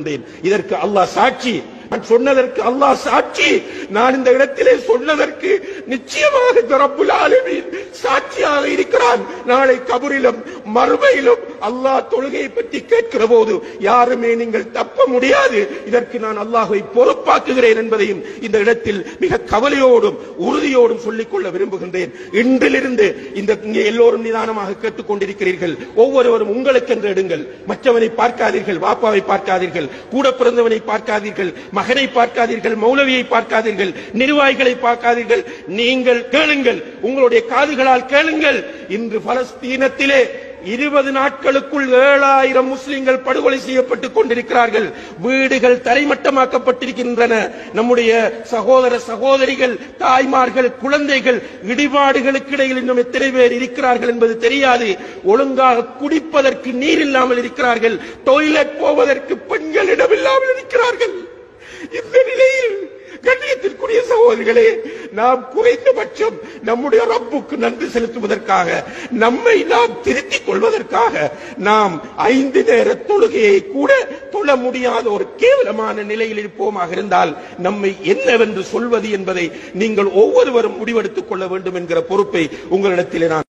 வந்தேன். இதற்கு அல்லாஹ் சாட்சி. நான் சொன்னதற்கு அல்லாஹ் சாட்சி. நான் இந்த இடத்திலே சொன்னதற்கு நிச்சயமாக ரப்புல் ஆலமீன் சாட்சியாக இருக்கிறான். நாளை கபரிலும் மறுமையிலும் அல்லாஹ் தொழுகையை பற்றி கேட்கிற போது யாருமே நீங்கள் தப்ப முடியாது. இதற்கு நான் அல்லாஹ்வை பொறுப்பாக்குகிறேன் என்பதையும் இந்த இடத்தில் மிக கவலையோடும் உறுதியோடும் சொல்லிக் கொள்ள விரும்புகின்றேன். இன்றிலிருந்து இந்த இங்கே எல்லோரும் நிதானமாக கேட்டுக்கொண்டிருக்கிறீர்கள். ஒவ்வொருவரும் உங்களுக்கென்று எடுங்கள். மற்றவனை பார்க்காதீர்கள் வாப்பாவை பார்க்காதீர்கள் கூட பிறந்தவனை பார்க்காதீர்கள் மகனை பார்க்காதீர்கள் மௌலவியை பார்க்காதீர்கள் நிர்வாகிகளை பார்க்காதீர்கள். நீங்கள் கேளுங்கள். உங்களுடைய காதுகளால் கேளுங்கள். இன்று பலஸ்தீனத்திலே இருபது நாட்களுக்குள் ஏழாயிரம் முஸ்லிம்கள் படுகொலை செய்யப்பட்டுக் கொண்டிருக்கிறார்கள். வீடுகள் தரைமட்டமாக்கப்பட்டிருக்கின்றன. நம்முடைய சகோதர சகோதரிகள் தாய்மார்கள் குழந்தைகள் இடிபாடுகளுக்கு இடையில் இன்னும் எத்தனை பேர் இருக்கிறார்கள் என்பது தெரியாது. ஒழுங்காக குடிப்பதற்கு நீர் இல்லாமல் இருக்கிறார்கள். டொய்லெட் போவதற்கு பெண்கள் இடமில்லாமல் இருக்கிறார்கள். இந்த நிலையில் கண்ணியத்திற்குரிய சகோதரிகளே நாம் குறைந்தபட்சம் நம்முடைய ரப்புக்கு நன்றி செலுத்துவதற்காக நம்மை நாம் திருத்திக் கொள்வதற்காக நாம் ஐந்து நேர தொழுகையை கூட தொழ முடியாத ஒரு கேவலமான நிலையில் இருப்போமாக இருந்தால் நம்மை என்னவென்று சொல்வது என்பதை நீங்கள் ஒவ்வொருவரும் முடிவெடுத்துக் கொள்ள வேண்டும் என்கிற பொறுப்பை உங்களிடத்தில் நான்